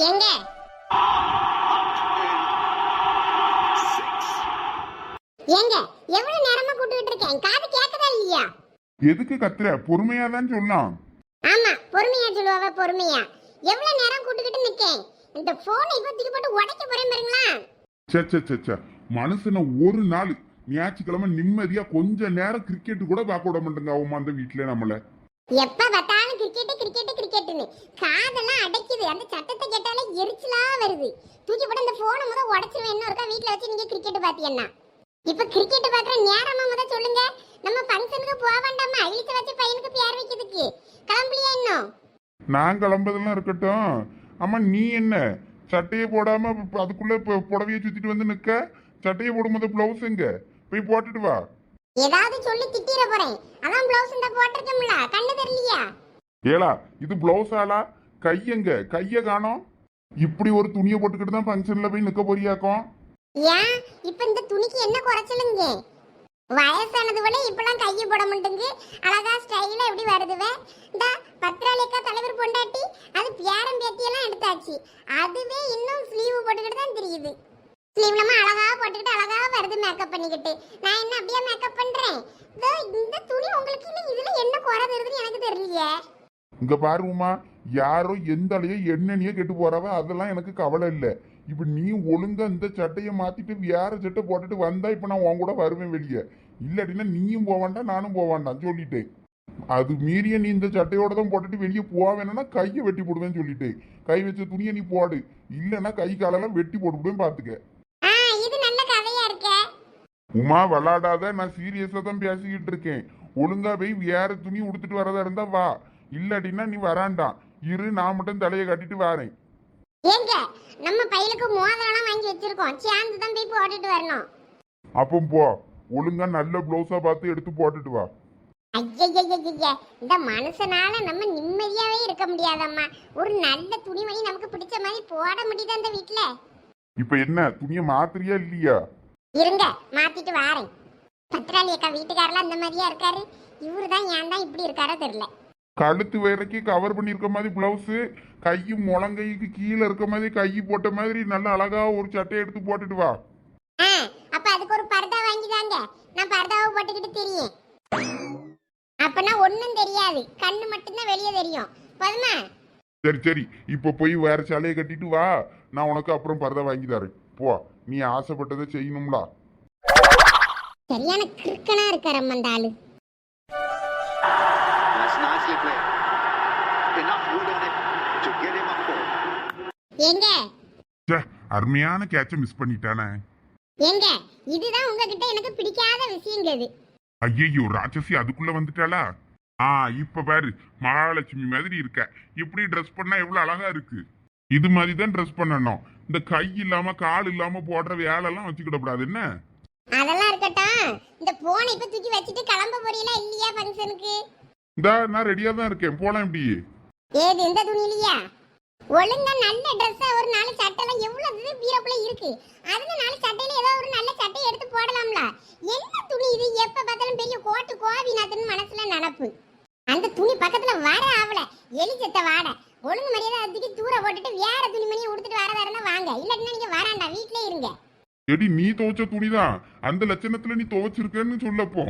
எங்க? ஏங்க எவ்வளவு நேரமா கூப்பிட்டுட்டு இருக்கேன்? காது கேட்கதா இல்லையா? எதுக்கு கத்துற? பொறுமையா தான் சொல்லலாம் ஆமா பொறுமையா சொல்லுவாவ பொறுமையா. எவ்வளவு நேரம் கூட்டுக்கிட்டு நிக்கேன்? இந்த போனை இப்ப தூக்கி போட்டு உடைக்க போறேன் பாருங்களா? சே சே சே சே மனுஷனை ஒரு நாள் ஞாயிற்றுக்கிழமை நிம்மதியா கொஞ்ச நேரம் கிரிக்கெட் கூட பார்க்க விட மாட்டேங்க அவமா அந்த வீட்டுல நம்மள. எப்ப பார்த்தாலும் கிரிக்கெட் கிரிக்கெட் கிரிக்கெட்னு காதெல்லாம் அடைக்குது. அந்த சத்தத்தை கேட்டாலே எரிச்சலா வருது. தூக்கி போட்டு அந்த போனை முத உடைச்சிருவேன். இன்னும் இருக்கா வீட்ல வச்சு நீங்க கிரிக்கெட் பாத்தீங்கன்னா இப்ப கிரிக்கெட் பாக்குற நேரமா முத சொல்லுங்க. நம்ம ஃபங்க்ஷனுக்கு போக வேண்டாமா? இழுத்து வச்சு பையனுக்கு பேர் வைக்கிறதுக்கு. கிளம்பலையா இன்னும்? நான் கிளம்புறதெல்லாம் இருக்கட்டும். ஆமா நீ என்ன? சட்டையை போடாம அதுக்குள்ள புடவைய சுத்திட்டு வந்து நிக்க. சட்டையை போடும்போது பிளவுஸ் எங்க? போய் போட்டுட்டு வா. ஏதாவது சொல்லி திட்டிர போறேன். அதான் பிளவுஸ் இந்த போட்டிருக்கோம்ல கண்ணு தெரியலையா? ஏலா இது பிளவுஸ் ஆளா? கை எங்க? கைய காணோம் இப்படி ஒரு துணியை போட்டுக்கிட்டு தான் ஃபங்க்ஷன்ல போய் நிக்க போறியாக்கும் ஏன்? இப்ப இந்த துணிக்கு என்ன குறைச்சலுங்க? வயசானது விட இப்பெல்லாம் கையை போட மாட்டேங்கு அழகா ஸ்டைலா எப்படி வருதுவே? இந்த பத்திராளிக்கா தலைவர் பொண்டாட்டி அது பேரம் பேத்தியெல்லாம் எடுத்தாச்சு. அதுவே இன்னும் ஸ்லீவ் போட்டுக்கிட்டு தான் தெரியுது. ஸ்லீவ் நம்ம அழகா போட்டுக்கிட்டு அழகா வருது மேக்கப் பண்ணிக்கிட்டு. நான் என்ன அப்படியே மேக்கப் பண்றேன்? இந்த துணி உங்களுக்கு இன்னும் இதுல என்ன குறை வருதுன்னு எனக்கு தெரியலையே. இங்க பாருமா யாரோ எந்த அலையோ என்னென்னையோ கெட்டு போறவ அதெல்லாம் எனக்கு கவலை இல்லை. இப்ப நீ ஒழுங்கா இந்த சட்டையை மாத்திட்டு வேற சட்டை போட்டுட்டு வந்தா இப்ப நான் உன் கூட வருவேன் வெளியே. இல்லாட்டினா நீயும் போக நானும் போக சொல்லிட்டு. சொல்லிட்டேன் அது மீறிய நீ இந்த சட்டையோட தான் போட்டுட்டு வெளியே போவேன்னா கையை வெட்டி போடுவேன்னு சொல்லிட்டு. கை வச்ச துணியை நீ போடு. இல்லைன்னா கை காலெல்லாம் வெட்டி போட்டுவிடுவேன் பார்த்துக்க ஆ இது நல்ல கதையா இருக்கே உமா விளாடாத நான் சீரியஸா தான் பேசிக்கிட்டு இருக்கேன். ஒழுங்கா போய் வேற துணி உடுத்துட்டு வரதா இருந்தா வா. இல்லாட்டினா நீ வராண்டாம் இரு நான் மட்டும் தலையை கட்டிட்டு வரேன். ஏங்க நம்ம பையலுக்கு மோதிரம்லாம் வாங்கி வச்சிருக்கோம். சேர்ந்து தான் போய் போட்டுட்டு வரணும். அப்போ போ. ஒழுங்கா நல்ல ப்ளவுஸா பார்த்து எடுத்து போட்டுட்டு வா. ஐயய்யய்யய்ய இந்த மனுஷனால நம்ம நிம்மதியாவே இருக்க முடியாதம்மா. ஒரு நல்ல துணிமணி நமக்கு பிடிச்ச மாதிரி போட முடியுது அந்த வீட்ல? இப்ப என்ன துணியை மாத்திரியா இல்லையா? இருங்க மாத்திட்டு வாரேன். பத்ராளி அக்கா வீட்டுக்காரெல்லாம் அந்த மாதிரியா இருக்காரு? இவரு தான் ஏன் தான் இப்படி இருக்காரோ தெரியல. கழுத்து வரைக்கும் கவர் பண்ணியிருக்க மாதிரி பிளவுஸு கையும் முழங்கைக்கு கீழே இருக்க மாதிரி கை போட்ட மாதிரி நல்ல அழகா ஒரு சட்டையை எடுத்து போட்டுட்டு வா. ஆ அப்ப அதுக்கு ஒரு பர்தா வாங்கி தாங்க. நான் பர்தாவை போட்டுக்கிட்டு தெரியும் அப்பனா ஒண்ணும் தெரியாது. கண்ணு மட்டும்தான் வெளியே தெரியும். போதுமா? சரி சரி. இப்போ போய் வேற சேலையை கட்டிட்டு வா. நான் உனக்கு அப்புறம் பரதா வாங்கி தரேன். போ நீ ஆசைப்பட்டதை செய்யணும்லா சரியான கிறுக்கனா இருக்காரு அம்மா அந்த ஆளு. எங்க? ச்சே அருமையான கேட்சை மிஸ் பண்ணிட்டானே. எங்க? இதுதான் உங்ககிட்ட எனக்கு பிடிக்காத விஷயங்கிறது ஐயையோ ராட்சசி அதுக்குள்ள வந்துட்டாளா? ஆ இப்ப பாரு மகாலட்சுமி மாதிரி இருக்க. இப்படி ட்ரெஸ் பண்ணா எவ்வளவு அழகா இருக்கு. இது மாதிரி தான் ட்ரெஸ் பண்ணணும். இந்த கை இல்லாம கால் இல்லாம போடுற வேலைலாம் வச்சுக்கிட கூடாது என்ன? அதெல்லாம் இருக்கட்டும். இந்த போனை இப்ப தூக்கி வச்சுட்டு கிளம்ப போறீங்களா இல்லையா ஃபங்க்ஷனுக்கு? இந்தா நான் ரெடியா தான் இருக்கேன். போலாம் இப்படி. ஏது இந்த துணியிலையா? ஒழுங்கா நல்ல ட்ரெஸ்ஸா ஒரு நாலு சட்டைலாம் எவ்வளவு பீரோக்குள்ள இருக்கு. அதுல நாலு சட்டையில ஏதோ ஒரு நல்ல சட்டையை எடுத்து போடலாம்ல. என்ன துணி இது? எப்ப பார்த்தாலும் பெரிய கோட்டு கோவிநாதன் மனசுல நினப்பு. அந்த துணி பக்கத்துல வர ஆவல. எலிச்சத்த வாட. ஒழுங்கு மரியாதை அதுக்கு தூர போட்டுட்டு வேற துணிமணியை உடுத்துட்டு வரதா இருந்தா வாங்க. இல்லாட்டினா நீங்க வராண்டா வீட்லயே இருங்க. எடி நீ துவைச்ச துணிதான். அந்த லட்சணத்துல நீ துவைச்சிருக்கேன்னு சொல்லப்போ.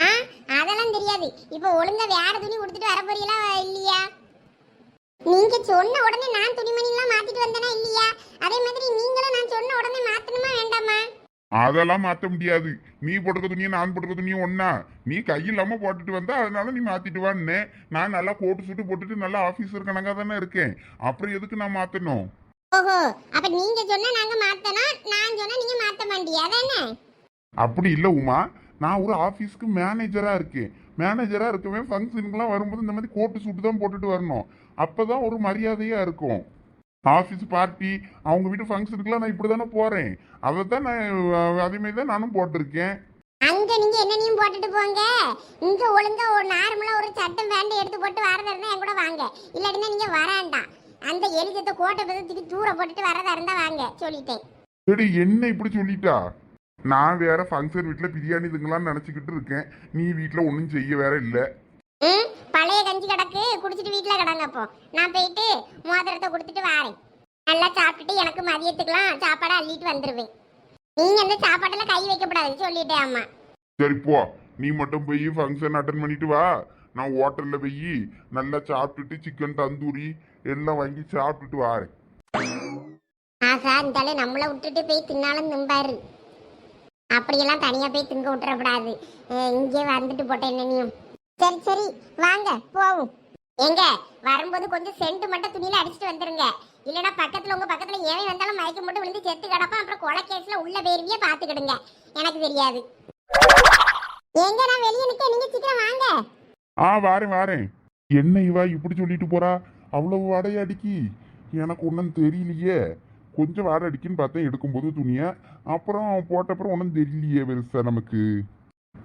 ஆ அதெல்லாம் தெரியாது. இப்போ ஒழுங்கா வேற துணி உடுத்துட்டு வர போறீங்களா இல்லையா? நீங்க சொன்ன உடனே நான் துணிமணி எல்லாம் மாத்திட்டு வந்தேனா இல்லையா? அதே மாதிரி நீங்களும் நான் சொன்ன உடனே மாத்தணுமா வேண்டாமா? அதெல்லாம் மாத்த முடியாது. நீ போட்டுக்க துணியை நான் போட்டுக்க துணியும் ஒண்ணா? நீ கை இல்லாம போட்டுட்டு வந்தா அதனால நீ மாத்திட்டு வான்னு. நான் நல்லா கோட்டு சுட்டு போட்டுட்டு நல்லா ஆபீசர் கணக்கா தானே இருக்கேன். அப்புறம் எதுக்கு நான் மாத்தணும்? ஓஹோ அப்ப நீங்க சொன்னா நாங்க மாத்தணும் நான் சொன்னா நீங்க மாத்த மாட்டியா? அதானே? அப்படி இல்ல உமா. நான் ஒரு ஆபீஸ்க்கு மேனேஜரா இருக்கேன். மேனேஜரா இருக்கவே ஃபங்க்ஷனுக்குலாம் வரும்போது இந்த மாதிரி கோட்டு சூட்டு தான் போட்டுட்டு வரணும். அப்பதான் ஒரு மரியாதையா இருக்கும். ஆஃபீஸ் பார்ட்டி அவங்க வீட்டு ஃபங்க்ஷனுக்குலாம் நான் இப்படி தானே போறேன். அதை தான் நான் அஹ், அதே மாதிரி தான் நானும் போட்டிருக்கேன். அங்க நீங்க என்னனையும் போட்டுட்டு போங்க. இங்க ஒழுங்கா ஒரு நார்மலா ஒரு சட்டம் பேண்ட் எடுத்து போட்டு வரதா இருந்தா என் கூட வாங்க. இல்லாட்டினா நீங்க வராண்டாம் அந்த எலிஜத்தை கோட்டை பதத்துக்கு தூர போட்டுட்டு வரதா இருந்தா வாங்க சொல்லிட்டேன். சரி என்ன இப்படி சொல்லிட்டா? நான் வேற ஃபங்க்ஷன் வீட்டில் பிரியாணி இதுங்களாம் நினச்சிக்கிட்டு இருக்கேன். நீ வீட்டில் ஒன்றும் செய்ய வேற இல்லை. ம், பழைய கஞ்சி கிடக்கு குடிச்சிட்டு வீட்டில் கிடங்க அப்போ. நான் போயிட்டு மோதிரத்தை கொடுத்துட்டு வாரேன். நல்லா சாப்பிட்டுட்டு எனக்கு மதியத்துக்குலாம் சாப்பாடை அள்ளிட்டு வந்துடுவேன் நீங்க அந்த சாப்பாட்டில் கை வைக்கப்படாது சொல்லிட்டேன் அம்மா. சரி போ. நீ மட்டும் போய் ஃபங்க்ஷன் அட்டன் பண்ணிட்டு வா. நான் ஹோட்டல்ல போய் நல்லா சாப்பிட்டுட்டு சிக்கன் தந்தூரி எல்லாம் வாங்கி சாப்பிட்டுட்டு வாரேன். ஆசா இருந்தாலே நம்மளை விட்டுட்டு போய் தின்னாலும் திம்பாரு. அப்படியெல்லாம் தனியா போய் திங்க விட்டுறக்கூடாது. இங்கே வந்துட்டு போட்டேன் என்னையும். சரி சரி வாங்க போவோம். எங்க வரும்போது கொஞ்சம் சென்ட் மட்டும் துணியில அடிச்சுட்டு வந்துருங்க. இல்லைன்னா பக்கத்துல உங்க பக்கத்துல ஏன் வந்தாலும் மயக்கம் மட்டும் விழுந்து செத்து கிடப்பா அப்புறம் கொலை கேஸ்ல உள்ள பேருவியே பாத்துக்கிடுங்க எனக்கு தெரியாது. எங்க நான் வெளியே நிக்க நீங்க சீக்கிரம் வாங்க. ஆ வாரேன் வாரேன். என்ன இவா இப்படி சொல்லிட்டு போறா? அவ்வளவு வாடகை அடிக்கி. எனக்கு ஒன்றும் தெரியலையே. கொஞ்சம் வாடகை அடிக்குன்னு பார்த்தேன் எடுக்கும்போது துணியை. அப்புறம் போட்டப்புறம் ஒன்றும் தெரியலையே பெருசா நமக்கு.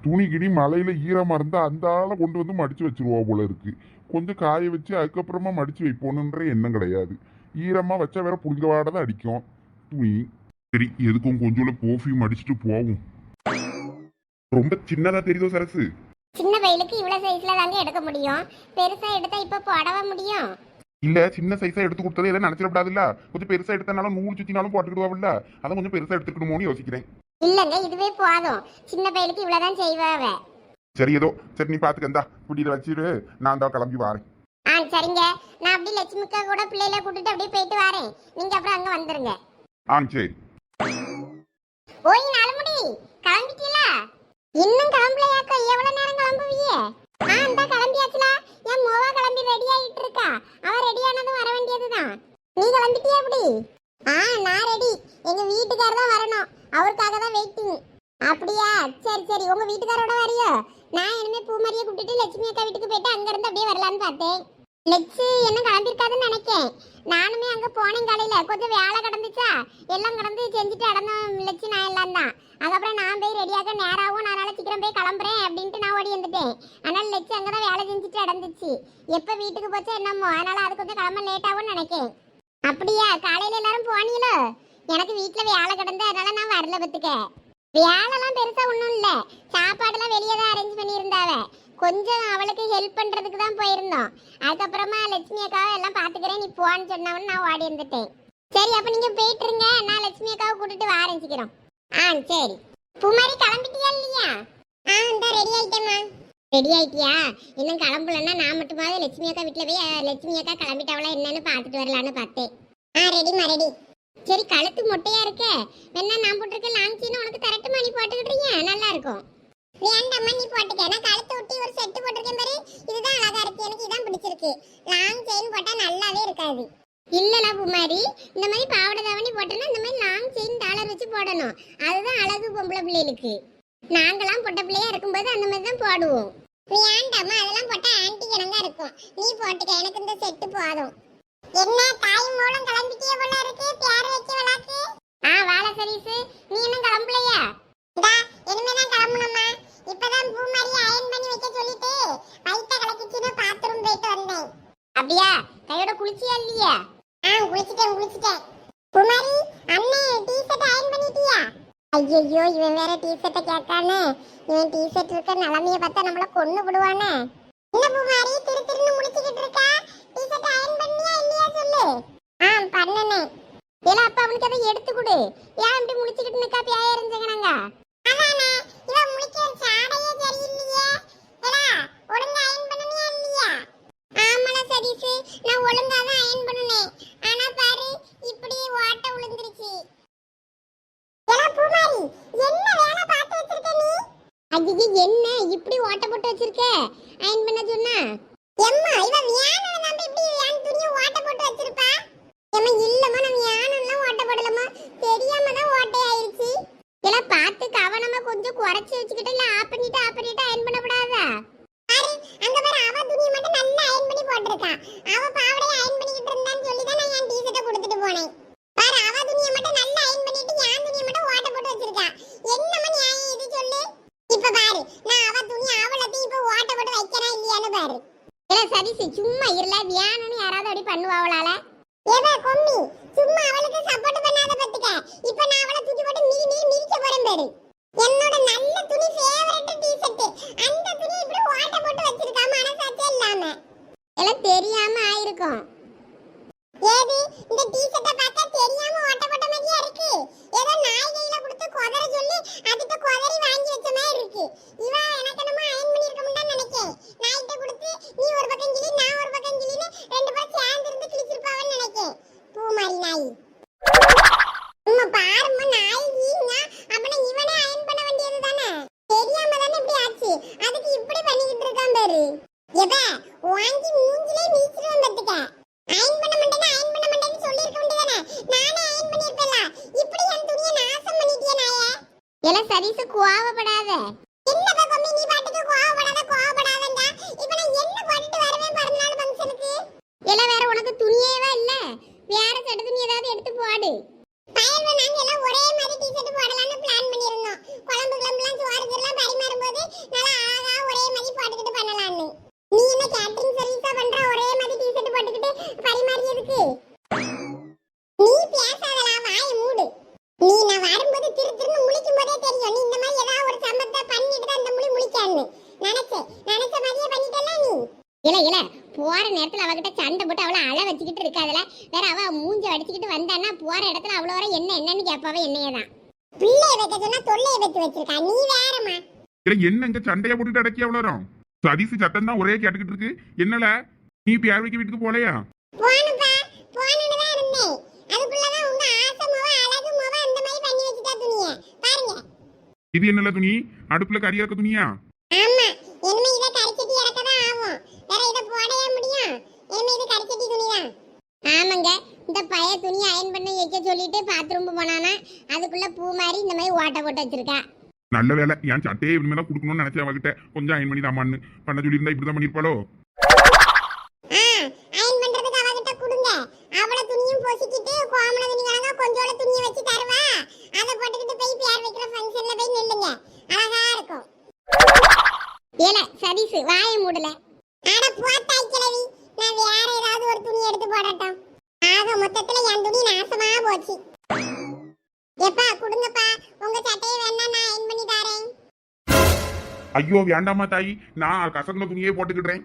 துணி கிணி மழையில ஈரமா இருந்தா அந்த ஆளை கொண்டு வந்து மடிச்சு வச்சிருவா போல இருக்கு. கொஞ்சம் காய வச்சு அதுக்கப்புறமா மடிச்சு வைப்போனுன்ற எண்ணம் கிடையாது. ஈரமா வச்சா வேற புளிங்க வாடை தான் அடிக்கும். துணி சரி எதுக்கும் கொஞ்சோட பர்ஃப்யூம் அடிச்சுட்டு போவோம். ரொம்ப சின்னதா தெரியுதோ சரசு? சின்ன வயலுக்கு இவ்வளவு சைஸ்ல தாங்க எடுக்க முடியும். பெருசா எடுத்தா இப்ப போடவா முடியும்? இல்ல சின்ன சைஸா எடுத்து கொடுத்தது எல்லாம் நினைச்சிடக்கூடாதுல்ல கொஞ்சம் பெருசா எடுத்தனாலும் நூல் சுத்தினாலும் போட்டுக்கிடுவாவில்ல. அதை கொஞ்சம் பெருசா எடுத்துக்கணுமோன்னு யோசிக்கிறேன். இல்லங்க இதுவே போதும். சின்ன பையலுக்கு இவ்வளவுதான் செய்வாவ. சரி ஏதோ. சரி நீ பாத்துக்கந்தா குடியில வச்சிரு. நான் தான் கிளம்பி வாரேன். ஆ சரிங்க. நான் அப்படியே லட்சுமிக்கா கூட பிள்ளையில கூட்டிட்டு அப்படியே போயிட்டு வரேன். நீங்க அப்புறம் அங்க வந்துருங்க. ஆ சரி. ஓய் நலமுடி கிளம்பிட்டீங்களா இன்னும் கிளம்பலையாக்கா எவ்வளவு நேரம் கிளம்புவீங்க ஆ இந்த கிளம்பியாச்சுல என் மோவா கிளம்பி ரெடி ஆயிட்டு இருக்கா அவ ரெடி ஆனதும் வர வேண்டியதுதான் நீ கிளம்பிட்டியா அப்படி ஆ நான் ரெடி எங்க வீட்டுக்காரர் தான் வரணும் அவருக்காக தான் வெயிட்டிங் அப்படியா சரி சரி உங்க வீட்டுக்காரோட வரியோ நான் இனிமே பூமாரியை கூப்பிட்டுட்டு லட்சுமி அக்கா வீட்டுக்கு போயிட்டு அங்க இருந்து அப்படியே வரலான்னு பார்த்தேன் லெக்ஸு என்ன நானுமே அங்க போனேன் காலையில. கொஞ்சம் வேலை கிடந்துச்சா? எல்லாம் கிடந்து செஞ்சுட்டு அடந்தோம் லட்சு நான் எல்லாம் தான். அதுக்கப்புறம் நான் போய் ரெடியாக நேராகவும் அதனால சீக்கிரம் போய் கிளம்புறேன் அப்படின்ட்டு நான் ஓடி வந்துட்டேன். அதனால லெச்சு அங்கே தான் வேலை செஞ்சுட்டு அடந்துச்சு எப்போ வீட்டுக்கு போச்சோ என்னமோ. அதனால அது கொஞ்சம் கிளம்ப லேட்டாகவும் நினைக்கேன். அப்படியா? காலையில எல்லாரும் போனீங்களோ? எனக்கு வீட்டில் வேலை கிடந்து அதனால நான் வரல பத்துக்க வேலைலாம் பெருசா ஒன்றும் இல்லை. சாப்பாடெல்லாம் வெளியே தான் அரேஞ்ச் பண்ணியிருந்தாவ. கொஞ்சம் அவளுக்கு ஹெல்ப் பண்றதுக்கு தான் போயிருந்தோம். அதுக்கப்புறமா லட்சுமி அக்காவை எல்லாம் பாத்துக்கிறேன் நீ போன்னு சொன்னவன் நான் ஓடி வந்துட்டேன் சரி அப்ப நீங்க போயிட்டு இருங்க நான் லட்சுமி அக்காவை கூட்டிட்டு ஆரம்பிச்சுக்கிறோம் ஆ சரி. புமாரி கிளம்பிட்டியா இல்லையா? ஆ இந்த ரெடி ஆயிட்டேம்மா. ரெடி ஆயிட்டியா? இன்னும் கிளம்பலன்னா நான் மட்டுமாவது லட்சுமி அக்கா வீட்டில் போய் லட்சுமி அக்கா கிளம்பிட்டவளா என்னன்னு பார்த்துட்டு வரலான்னு பார்த்தேன். ஆ ரெடிமா ரெடி சரி கழுத்து மொட்டையா இருக்க. வேணா நான் போட்டிருக்க லாங் சீன் உனக்கு தரட்டுமா? நீ போட்டுக்கிட்டீங்க நல்லா இருக்கும். வேண்டாம்மா நீ போட்டுக்க? நான் கழுத்து ஒட்டி ஒரு செட்டு போட்டிருக்கேன் பாரு. இதுதான் அழகா இருக்கு. எனக்கு இதான் பிடிச்சிருக்கு. லாங் செயின் போட்டா நல்லாவே இருக்காது. இல்லல குமாரி இந்த மாதிரி பாவாடை தாவணி போட்டோம்னா இந்த மாதிரி லாங் செயின் டாலர் வச்சு போடணும். அதுதான் அழகு பொம்பளை பிள்ளைகளுக்கு. நாங்களாம் பொட்ட பிள்ளையா இருக்கும்போது அந்த மாதிரி தான் போடுவோம். வேண்டாம்மா அதெல்லாம் போட்டா ஆன்டி கணங்கா இருக்கும். நீ போட்டுக்க. எனக்கு இந்த செட்டு போதும். என்ன தாய் மூலம் கிளம்பிட்டிய போல இருக்கு? பேர் வைக்க விளாக்கு ஆ வாழ சரீஸ் நீ இன்னும் கிளம்பலையா? இதா இனிமே தான் கிளம்பணும்மா. இப்பதான் பூ மாதிரி அயன் பண்ணி வைக்க சொல்லிட்டு வயித்த கலக்கிச்சுன்னு பாத்ரூம் போயிட்டு வந்தேன். அப்படியா? கையோட குளிச்சியா இல்லையா? ஆ குளிச்சிட்டேன் குளிச்சிட்டேன். குமாரி அண்ணே டீ ஷர்ட் அயன் பண்ணிட்டியா? ஐயோ இவன் வேற டீ ஷர்ட்டை கேட்கானே. இவன் டீ ஷர்ட் இருக்க நிலமைய பார்த்தா நம்மள கொன்னு விடுவானே. என்ன பூமாரி திரு திருன்னு முடிச்சுக்கிட்டு இருக்கா? டீ ஷர்ட் அயன் பண்ணியா இல்லையா சொல்லு. ஆ பண்ணனே. ஏல அப்பா அவனுக்கு அதை எடுத்து கொடு. ஏன் இப்படி முடிச்சுக்கிட்டு நிக்கா பியாய இருந்துங்கனாங்க அதானே நான் ஒழுங்கா தான் ஆனா இப்படி விழுந்துருச்சு என்ன இப்படி ஓட்ட போட்டு வச்சிருக்க? அயன் பண்ண சொன்னா? எம்மா இவ வியானல நம்ம இப்படி வியான் துணியை ஓட்ட போட்டு வச்சிருப்பா? எம்மா இல்லம்மா நம்ம யானெல்லாம் ஓட்ட போடலம்மா. தெரியாம தான் ஓட்டை ஆயிருச்சு இதெல்லாம் பார்த்து கவனமா கொஞ்சம் குறைச்சி வச்சுக்கிட்டு இல்ல ஆஃப் பண்ணிட்டு ஆஃப் பண்ணிட்டு அயன் பண்ணக்கூடாதா? பாரு அங்க பாரு அவ துணியை மட்டும் நல்லா அயன் பண்ணி போட்டிருக்கா. அவ பாவடைய அயன் பண்ணிக்கிட்டு இருந்தான்னு சொல்லி தான் நான் என் டீ-ஷர்ட்டை கொடுத்துட்டு போனேன். பாரு அவ துணியை மட்டும் நல்லா அயன் பண்ணிட்டு என் துணியை மட்டும் ஓட்ட போட்டு வச்சிருக்கா. என்னம்மா நியாயம் இது சொல்லு? இப்ப பாரு நான் அவ துணி அவளத்தையும் இப்ப ஓட்ட போட்டு வைக்கிறேன் இல்லையான்னு பாரு. இல்ல சதீஷ் சும்மா இருல வியானன்னு யாராவது அப்படி பண்ணுவாங்களால ஏவா கொம்மி சும்மா அவளுக்கு சப்போர்ட் பண்ணாத பத்துக்க. இப்ப நான் அவளை தூக்கி போட்டு மீறி மீறி மிதிக்க போறேன் பாரு. என்னோட நல்ல துணி ஃபேவரட் டி-ஷர்ட் அந்த துணி இப்படி ஓட்ட போட்டு வச்சிருக்கா மனசாச்சே இல்லாம. எல்லாம் தெரியாம ஆயிருக்கும். ஏது? இந்த டீ-ஷர்ட்டை பார்த்தா தெரியாம ஓட்டப்பட்ட மாதிரியா இருக்கு? ஏதோ நாய் கையில கொடுத்து கொதற சொல்லி அதுட்ட கொதறி வாங்கி வச்ச மாதிரி இருக்கு இவ எனக்கு என்னமோ அயன் பண்ணிருக்க முடியாது நினைக்கேன் நாய்கிட்ட கொடுத்து நீ ஒரு பக்கம் கிளி நான் ஒரு பக்கம் கிளின்னு ரெண்டு பேரும் சேர்ந்து இருந்து கிழிச்சிருப்பாவன்னு நினைக்கேன் பூ மாதிரி நாய் அம்மா பாரும்மா நாய் ஈங்க அப்பனா இவனே அயன் பண்ண வேண்டியது தானே தெரியாம தானே இப்படி ஆச்சு அதுக்கு இப்படி பண்ணிக்கிட்டு இருக்கான் பாரு எவ வாங்கி மூஞ்சிலே மீச்சிருவேன் பத்துக்க அயன் பண்ண மாட்டேன்னு அயன் பண்ண மாட்டேன்னு சொல்லியிருக்க வேண்டியதானே நானே அயன் பண்ணியிருப்பேன்ல இப்படி என் துணியை நாசம் பண்ணிட்டியே நாயே எல்லாம் கோவப்படாத என்னப்பா கொம்மி நீ பாட்டுக்கு கோவப்படாத கோவப்படாதண்டா இப்போ நான் என்ன போட்டுட்டு வருவேன் பிறந்தநாள் ஃபங்க்ஷனுக்கு எல்லாம் வேற உனக்கு துணியேவா இல்ல வேற சட்டை துணி ஏதாவது எடுத்து போடு பயல்வ நாங்க எல்லாம் ஒரே மாதிரி டி-ஷர்ட் போடலாம்னு பிளான் பண்ணியிருந்தோம் குழம்பு கிளம்புலாம் சோறு இதெல்லாம் பரிமாறும்போது நல்லா அழகா ஒரே மாதிரி போட்டுக்கிட்டு பண்ணலாம்னு நீ என்ன கேட்டரிங் சர்வீஸா பண்ற ஒரே மாதிரி டி-ஷர்ட் போட்டுக்கிட்டு பரிமாறியதுக்கு நீ பேசாதடா வாயை மூடு நீ நான் வரும்போது திரு திருன்னு முழிக்கும் போதே தெரியும் நீ இந்த மாதிரி ஏதாவது ஒரு சம்பத்தை பண்ணிட்டு தான் இந்த முழி முழிக்கான்னு நினைச்சேன் நினைச்ச மாதிரியே பண்ணிட்டல நீ இல்ல இல்ல போற நேரத்துல அவகிட்ட சண்டை போட்டு அவளை அழ வச்சுக்கிட்டு இருக்காதுல வேற அவ மூஞ்ச அடிச்சுக்கிட்டு வந்தான்னா போற இடத்துல அவ்வளோ வர என்ன என்னன்னு கேட்பாவ என்னையதான். பிள்ளைய வைக்க சொன்னா தொல்லைய வச்சு வச்சிருக்கா. நீ வேறமா என்ன இங்க சண்டையா போட்டுட்டு அடக்கி அவ்வளோ சதீஷ் சத்தம் தான் ஒரே கேட்டுக்கிட்டு இருக்கு. என்னல? நீ பியார்வைக்கு வீட்டுக்கு போலையா? தான் இது என்னல துணி? அடுப்புல கறி இறக்க துணியா ஆமா இனிமே இத கரிச்சட்டி இறக்க தான் ஆகும் வேற இத போடவே முடியும் இனிமே இது கரிச்சட்டி துணிதான் இந்த பழைய துணி அயன் பண்ணி வைக்க சொல்லிட்டு பாத்ரூம் போனானா அதுக்குள்ள பூ மாதிரி இந்த மாதிரி ஓட்ட போட்டு வச்சிருக்கா. நல்ல வேலை. என் சட்டையை இனிமே தான் கொடுக்கணும்னு நினைச்சேன் அவகிட்ட. கொஞ்சம் அயன் பண்ணி தாமான்னு பண்ண சொல்லியிருந்தா இப்படிதான் பண்ணிருப்பாளோ ஆ அயன் பண்றதுக்கு அவகிட்ட கொடுங்க. அவள துணியும் பொசிக்கிட்டு கோமண துணி கணங்க கொஞ்சோட துணியை வச்சு தருவா. அத போட்டுக்கிட்டு போய் பேர் வைக்கிற ஃபங்க்ஷன்ல போய் நில்லுங்க. அழகா இருக்கும். ஏல சதீஷ் வாய மூடல. அட போத்தாய் கிழவி. நான் வேற ஏதாவது ஒரு துணி எடுத்து போடட்டும். ஆக மொத்தத்துல என் துணி நாசமா போச்சு. எப்பா குடுங்கப்பா. உங்க சட்டையை வேணா நான் அயன் பண்ணி தரேன். ஐயோ வேண்டாமா தாயி. நான் கசந்த துணியே போட்டுக்கிடுறேன்.